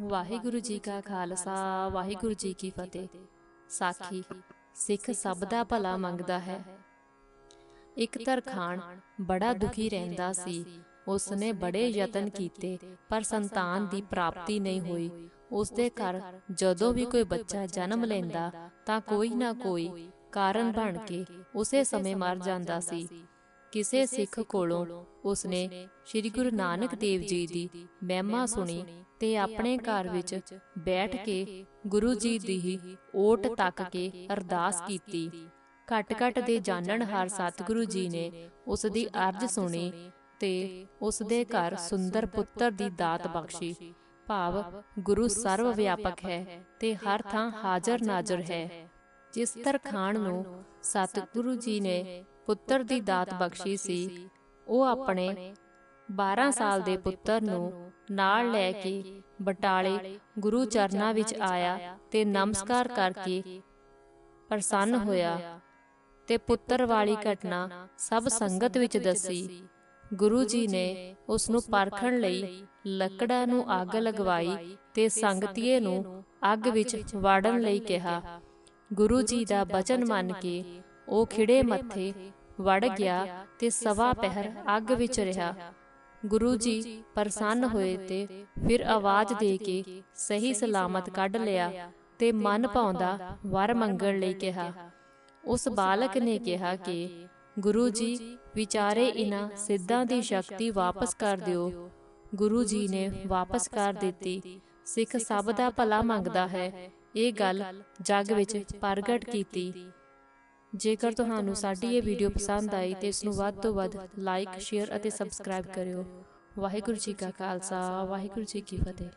ਵਾਹਿਗੁਰੂ ਜੀ ਕਾ ਖਾਲਸਾ, ਵਾਹਿਗੁਰੂ ਜੀ ਕੀ ਫਤਿਹ। ਸਾਖੀ, ਸਿੱਖ ਸਭ ਦਾ ਭਲਾ ਮੰਗਦਾ ਹੈ। ਇੱਕ ਤਰਖਾਣ ਬੜਾ ਦੁਖੀ ਰਹਿੰਦਾ ਸੀ। ਉਸ ਨੇ ਬੜੇ ਯਤਨ ਕੀਤੇ, ਪਰ ਸੰਤਾਨ ਦੀ ਪ੍ਰਾਪਤੀ ਨਹੀਂ ਹੋਈ। ਉਸ ਦੇ ਘਰ ਜਦੋਂ ਵੀ ਕੋਈ ਬੱਚਾ ਜਨਮ ਲੈਂਦਾ, ਤਾਂ ਕੋਈ ਨਾ ਕੋਈ ਕਾਰਨ ਬਣ ਕੇ ਉਸੇ ਸਮੇਂ ਮਰ ਜਾਂਦਾ ਸੀ। ਕਿਸੇ ਸਿੱਖ ਕੋਲੋਂ ਉਸਨੇ ਸ੍ਰੀ ਗੁਰੂ ਨਾਨਕ ਦੇਵ ਜੀ ਦੀ ਮਹਿਮਾ ਸੁਣੀ ਤੇ ਆਪਣੇ ਘਰ ਵਿੱਚ ਬੈਠ ਕੇ ਗੁਰੂ ਜੀ ਦੀ ਹੀ ਓਟ ਤੱਕ ਕੇ ਅਰਦਾਸ ਕੀਤੀ। ਘਟ ਘਟ ਦੇ ਜਾਣਨ ਸਤਿਗੁਰੂ ਜੀ ਨੇ ਉਸ ਦੀ ਅਰਜ਼ ਸੁਣੀ ਤੇ ਉਸ ਦੇ ਘਰ ਸੁੰਦਰ ਪੁੱਤਰ ਦੀ ਦਾਤ ਬਖਸ਼ੀ। ਭਾਵ ਗੁਰੂ ਸਰਵ ਵਿਆਪਕ ਹੈ ਤੇ ਹਰ ਥਾਂ ਹਾਜ਼ਰ ਨਾਜ਼ਰ ਹੈ। ਜਿਸ ਤਰਖਾਣ ਨੂੰ ਸਤਿਗੁਰੂ ਜੀ ਨੇ ਪੁੱਤਰ ਦੀ ਦਾਤ ਬਖਸ਼ੀ ਸੀ। ਉਹ ਆਪਣੇ 12 ਸਾਲ ਦੇ ਪੁੱਤਰ ਨੂੰ ਨਾਲ ਲੈ ਕੇ ਬਟਾਲੇ ਗੁਰੂ ਚਰਨਾਂ ਵਿੱਚ ਆਇਆ ਤੇ ਨਮਸਕਾਰ ਕਰਕੇ ਪ੍ਰਸੰਨ ਹੋਇਆ। ਤੇ ਪੁੱਤਰ ਵਾਲੀ ਘਟਨਾ ਸਭ ਸੰਗਤ ਵਿੱਚ ਦੱਸੀ। ਗੁਰੂ ਜੀ ਨੇ ਉਸ ਨੂੰ ਪਰਖਣ ਲਈ ਲੱਕੜਾਂ ਨੂੰ ਅੱਗ ਲਗਵਾਈ ਤੇ ਸੰਗਤੀਏ ਨੂੰ ਅੱਗ ਵਿੱਚ ਵਾੜਨ ਲਈ ਕਿਹਾ। ਗੁਰੂ ਜੀ ਦਾ ਬਚਨ ਮੰਨ ਕੇ ਉਹ ਖਿੜੇ ਮੱਥੇ ਵੜ ਗਿਆ ਤੇ ਸਵਾ ਪਹਿਰ ਅੱਗ ਵਿੱਚ ਰਿਹਾ। ਗੁਰੂ ਜੀ ਪ੍ਰਸੰਨ ਹੋਏ ਤੇ ਫਿਰ ਆਵਾਜ਼ ਦੇ ਕੇ ਸਹੀ ਸਲਾਮਤ ਕੱਢ ਲਿਆ ਤੇ ਮਨ ਪਾਉਂਦਾ ਵਰ ਮੰਗਣ ਲਈ ਕਿਹਾ। ਉਸ ਬਾਲਕ ਨੇ ਕਿਹਾ ਕਿ ਗੁਰੂ ਜੀ ਵਿਚਾਰੇ ਇਨਾ ਸਿੱਧਾਂ ਦੀ ਸ਼ਕਤੀ ਵਾਪਸ ਕਰ ਦਿਓ। ਗੁਰੂ ਜੀ ਨੇ ਵਾਪਸ ਕਰ ਦਿੱਤੀ। ਸਿੱਖ ਸਭ ਦਾ ਭਲਾ ਮੰਗਦਾ ਹੈ। ਇਹ ਗੱਲ ਜੱਗ ਵਿੱਚ ਪ੍ਰਗਟ ਕੀਤੀ। ਜੇਕਰ ਤੁਹਾਨੂੰ ਸਾਡੀ ਇਹ ਵੀਡੀਓ ਪਸੰਦ ਆਈ ਤੇ ਇਸ ਨੂੰ ਵੱਧ ਤੋਂ ਵੱਧ ਲਾਈਕ ਸ਼ੇਅਰ ਅਤੇ ਸਬਸਕ੍ਰਾਈਬ ਕਰਿਓ। ਵਾਹਿਗੁਰੂ ਜੀ ਕਾ ਖਾਲਸਾ ਵਾਹਿਗੁਰੂ ਜੀ ਕੀ ਫਤਿਹ।